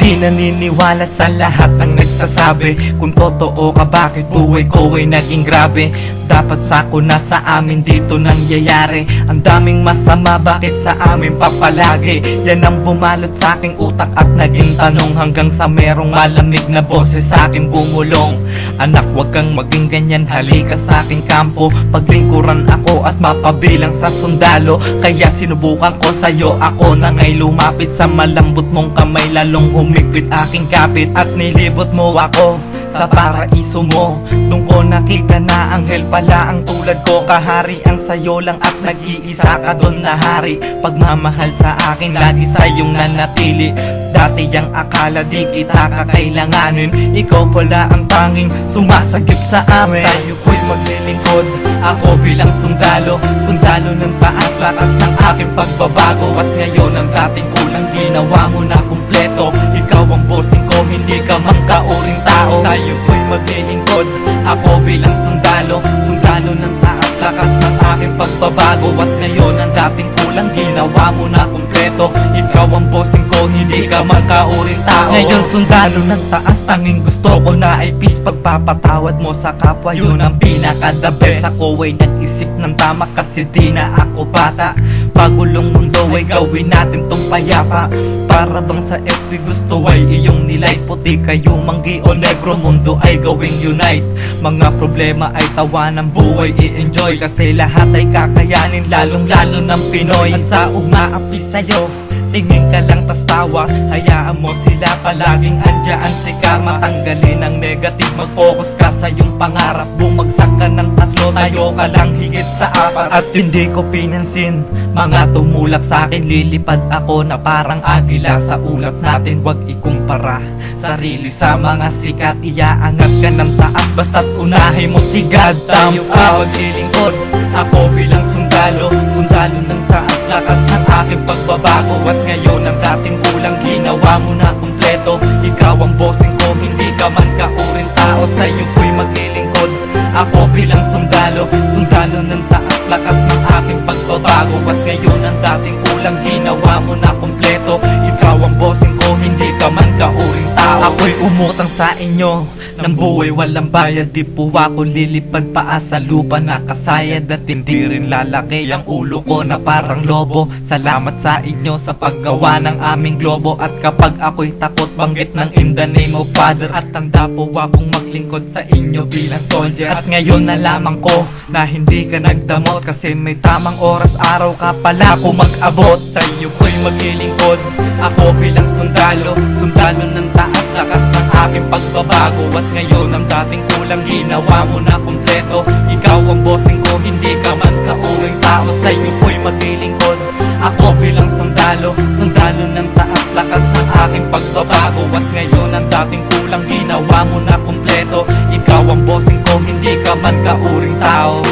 Di naniniwala sa lahat ng nagsasabi. Kung totoo ka bakit buhay ko ay naging grabe Dapat sako na sa amin dito nangyayari. Ang daming masama bakit sa amin papalagi? Yan ang bumalot sa aking utak at naging tanong. Hanggang sa merong malamig na boses sa akin bumulong. Anak wag kang maging ganyan halika sa aking kampo. Paglingkuran ako at mapabilang sa sundalo. Kaya sinubukan ko sa'yo ako na ngay lumapit Sa malambot mong kamay. Lalong humigpit aking kapit At nilibot mo ako sa paraiso mo Doon ko nakita na anghel pala ang tulad ko. Kahari ang sayo lang at nag-iisa ka doon na hari. Pagmamahal sa akin lagi sa'yong nanatili. Dati ang akala di kita kakailanganin. Ikaw pala ang tanging sumasagip sa amin. Sa'yo ko'y maglilingkod. Ako bilang sundalo Sundalo ng taas lakas ng aking pagbabago. At ngayon ang dating kulang ginawa mo na kumpleto. Ikaw ang bossing ko hindi ka mang kauring tao. Sa'yo ko'y maglilingkod. Ako bilang sundalo Sundalo ng taas lakas ng aking pagbabago. At ngayon ang dating kulang ginawa mo na kumpleto. Ikaw ang bossing hindi ka man kauring tao. Ngayon sundalo ng taas tanging gusto ko na ay peace. Pagpapatawad mo sa kapwa yun ang pinaka the best. Ako ay nag-isip ng tama kasi di na ako bata. Pagulong mundo ay gawin natin tong payapa. Para bang sa FB gusto ay iyong nilay Puti kayo manggi o negro mundo ay gawing unite. Mga problema ay tawa ng buhay i-enjoy. Kasi lahat ay kakayanin lalong lalo ng Pinoy. At sa umaapi sa'yo Tingin ka lang tas tawa Hayaan mo sila palaging andyan si karma Tanggalin ang negative Mag-focus ka sa iyong pangarap. Bumagsak ka ng tatlo Tayo ka lang higit sa apat. At hindi ko pinansin Mga tumulak sa akin. Lilipad ako na parang agila Sa ulap natin. Huwag ikumpara Sarili sa mga sikat. Iaangat ka ng taas Basta't unahin mo si God. Thumbs up Maglilingkod Ako bilang sundalo Sundalo ng taas. Lakas aking pagbabago. At ngayon ang dating kulang Ginawa mo na kumpleto. Ikaw ang bossing ko Hindi ka man kauring tao. Sa'yo ko'y maglilingkod. Ako bilang sundalo Sundalo ng taas Lakas ng aking pagbabago. At ngayon ang dating kulang Ginawa mo na kumpleto. Ikaw ang bossing ko Hindi ka man kauring tao. Ako'y umutang sa inyo ng buhay walang bayad. Di po ako lilipad paa sa lupa Nakasayad at hindi rin lalaki Ang ulo ko na parang lobo. Salamat sa inyo sa paggawa ng aming globo. At kapag ako'y takot banggit ng in the name of Father. At tanda po akong maglingkod sa inyo bilang soldier. At ngayon nalaman ko na hindi ka nagdamot. Kasi may tamang oras araw ka pala ako mag-abot. Sa inyo ko'y maglilingkod. Ako bilang sundalo Sundalo ng taas lakas ng aking pagbabago. At ngayon ang dating kulang ginawa mo na kumpleto. Ikaw ang bossing ko hindi ka man kauring tao. Sa iyo ko'y maglilingkod. Ako bilang sundalo Sundalo ng taas. Lakas ng aking pagbabago. At ngayon ang dating kulang ginawa mo na kumpleto. Ikaw ang bossing ko hindi ka man kauring tao